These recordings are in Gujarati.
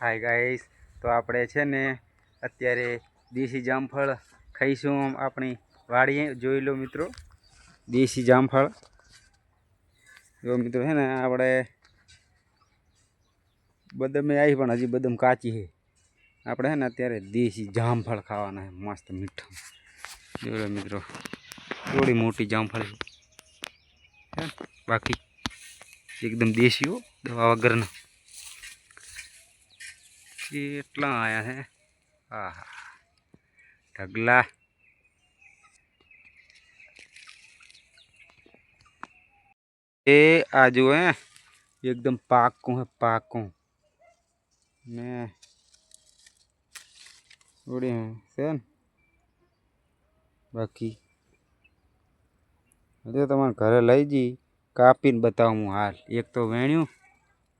હાય ગાઈસ તો આપણે છે ને અત્યારે દેશી જામફળ ખાઈશું આપણી વાડીએ. જોઈ લો મિત્રો. દેશી જામફળ. જો મિત્રો છે ને આપણે બદમે આવી પણ હજી બદમ કાચી છે. આપણે છે ને અત્યારે દેશી જામફળ ખાવાના છે. મસ્ત મીઠું. જોઈ લો મિત્રો. થોડી મોટી જામફળ બાકી એકદમ દેશીઓ દવા વગરના. કેટલા આયા છે આહા ઢગલા એ આ જુઓ હે એકદમ પાકું હે પાકું ને ઉડી હે છે ને બાકી હજુ તમારે ઘરે લઈ જઈ કાપીને બતાવું હું હાલ એક તો વેણ્યું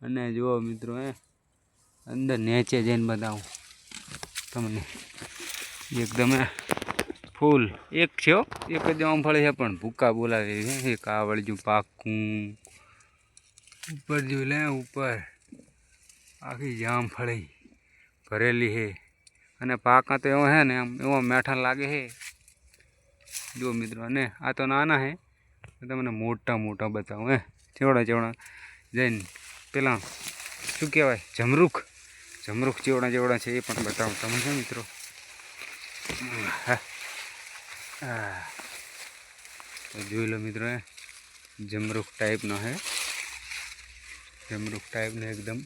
અને જુઓ મિત્રો હે અંદર નેચે જઈને બતાવું તમને એકદમ હે ફૂલ. એક છે હો, એક જ આમફળી છે, પણ ભૂકા બોલાવે છે. એક આવડજું પાકું. ઉપર જોઈ લે, ઉપર. આખી જામફળી ભરેલી છે. અને પાકા તો એવો હે ને, આમ એવો મેઠા લાગે છે. જો મિત્રો, અને આ તો નાના હે તમને મોટા મોટા બતાવું, હે. ચેવડા ચેવડા જઈને. પેલા શું કહેવાય? જમરૂખ? જમરૂખ જેવડા જેવડા છે એ પણ બતાવું તમે છે મિત્રો? તો જોઈ લો મિત્રો હે, જમરૂખ ટાઈપનો હે. જમરૂખ ટાઈપનો એકદમ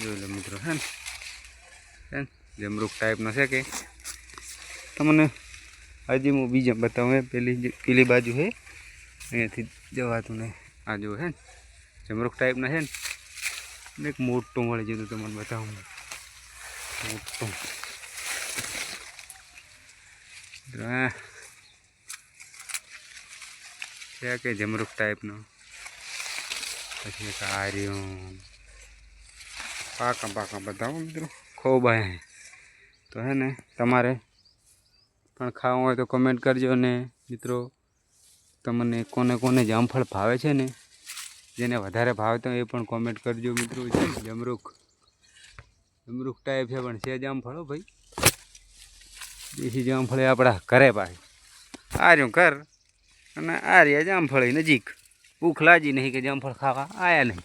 જોઈ લો મિત્રો હે ને. જમરૂખ ટાઈપનો છે કે? તમને હજી હું બીજા બતાવું હે, પેલી પેલી બાજુ હે. અહીંયાથી જવાતું નહીં આ જુઓ હે ને, જમરૂખ ટાઈપના છે ને. ને એક મોટું મળી જતું તમને બતાવું મોટું. છે કે જમરૂખ ટાઈપનો પછી એક પાકા પાકા બતાવો મિત્રો. ખૂબ આયા તો હે ને તમારે પણ ખાવું હોય તો કમેન્ટ કરજો ને. મિત્રો, તમને કોને કોને જામફળ ભાવે છે ને જેને વધારે ભાવતા એ પણ કોમેન્ટ કરજો મિત્રો, છે જમરૂખ. જમરૂખ ટાઈપ છે, પણ છે જામફળ ભાઈ. દેશી જામફળી આપણા ઘરે ભાઈ આ રહ્યું ઘર, અને આ રહ્યા જામફળી નજીક. ભૂખ લાજી નહીં કે જામફળ ખાવા આયા નહીં.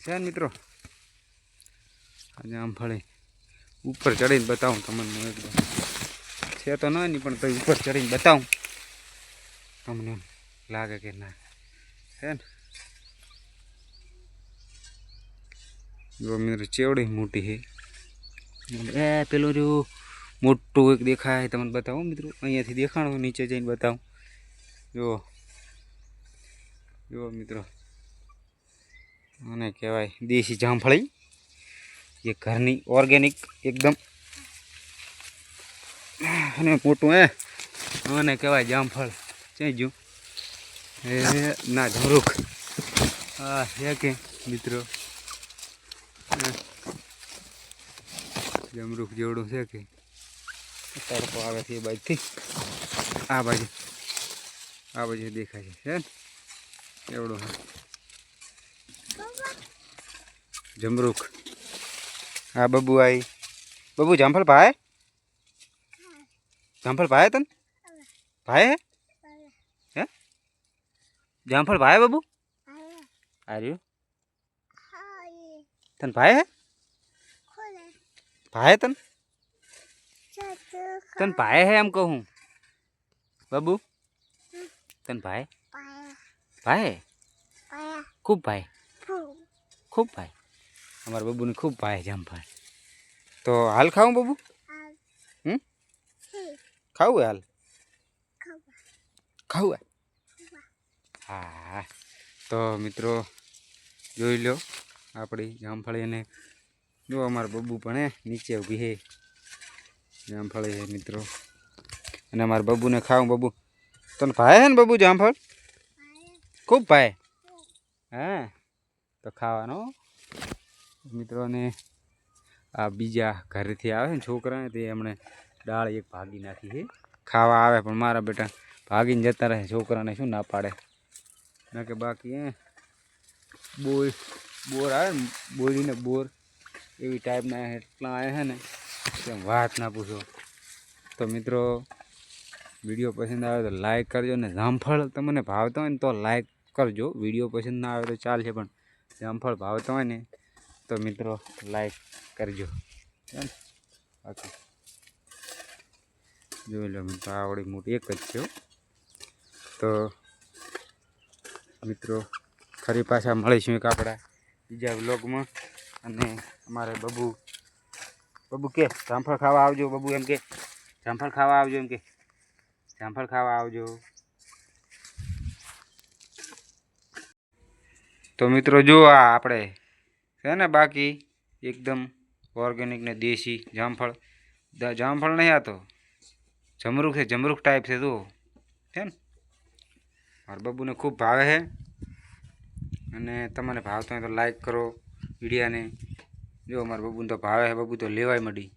છે મિત્રો? જામફળી ઉપર ચડીને બતાવું તમને એકદમ. છે તો નાની પણ તઈ ઉપર ચડીને બતાવું. તમને લાગે કે ના. છે ને? જો મિત્રો ચેવડી મોટી છે એ પેલું જો મોટું એક દેખાય, તમને બતાવું મિત્રો. અહીંયાથી દેખાણું, નીચે જઈને બતાવું. જુઓ જુઓ મિત્રો. આને કહેવાય દેશી જામફળી. એ ઘરની ઓર્ગેનિક એકદમ. અને મોટું એ આને કહેવાય જામફળ. ચાઈ ગયું? એ ના ધમરૂખ હા હે કે મિત્રો હા. જમરૂખ જેવડું છે કે. તડકો આવે છે એ બાજુથી આ બાજુ. આ બાજુ દેખાય છે છે ને? એવડું હા જમરૂખ. હા બબુ આઈ બબુ જામફળ ભાઈ જામફળ ભાઈ તને ભાઈ હે હે. જામફળ ભાઈ બબુ આર્યું તને ભાઈ હે? ભાઈ તન? તન ભાઈ હે એમ કહું બબુ? તન ભાઈ? ભાઈ? ખૂબ ભાઈ. ખૂબ ભાઈ. અમારા બબુને ખૂબ ભાઈ જામફળ તો હાલ ખાવું બબુ? હમ? ખાવું હે હાલ? ખાવું હે. હા? તો મિત્રો જોઈ લો આપણી જામફળી અને જો અમારા બબુ પણ હે, નીચે ઊભી હે. જામફળ હે મિત્રો. અને અમારા બબુને ખાવું, બબુ? તને ભાઈ હે ને બબુ જામફળ? ખૂબ ભાઈ હા, તો ખાવાનો. મિત્રોને આ બીજા ઘરેથી આવે ને છોકરાને, તે એમણે દાળ એક ભાગી નાખી છે ખાવા આવે, પણ મારા બેટા ભાગીને જતા રહે, છોકરાને શું ના પાડે. ના કે બાકી હે બોર બોર આવે ને બોરીને બોર એવી ટાઈપના એટલા આવ્યા છે ને, કે વાત ના પૂછો. તો મિત્રો વીડિયો પસંદ આવે તો લાઈક કરજો ને જામફળ તમને ભાવતા હોય ને તો લાઈક કરજો. વીડિયો પસંદ ના આવે તો ચાલશે, પણ જામફળ ભાવતા હોય ને તો મિત્રો લાઈક કરજો. ઓકે જોઈ લો મિત્રો આવડી મોટી એક જ છે તો મિત્રો, ફરી પાછા મળીશું એક આપણા બીજા વ્લોગમાં અને અમારે બબુ બબુ કે, જામફળ ખાવા આવજો બબુ એમ કે. જામફળ ખાવા આવજો એમ કે. જામફળ ખાવા આવજો. તો મિત્રો જો આ આપણે છે ને બાકી એકદમ ઓર્ગેનિક ને દેશી જામફળ. જામફળ નહીં આ તો જમરૂખ છે જમરૂખ ટાઈપ છે તો છે ને? મારા બબુને ખૂબ ભાવે છે. અને તમને ભાવતો હોય તો લાઈક કરો વિડીયાને. જો મારા બબુને તો ભાવે છે બબુ તો લેવાય મળી.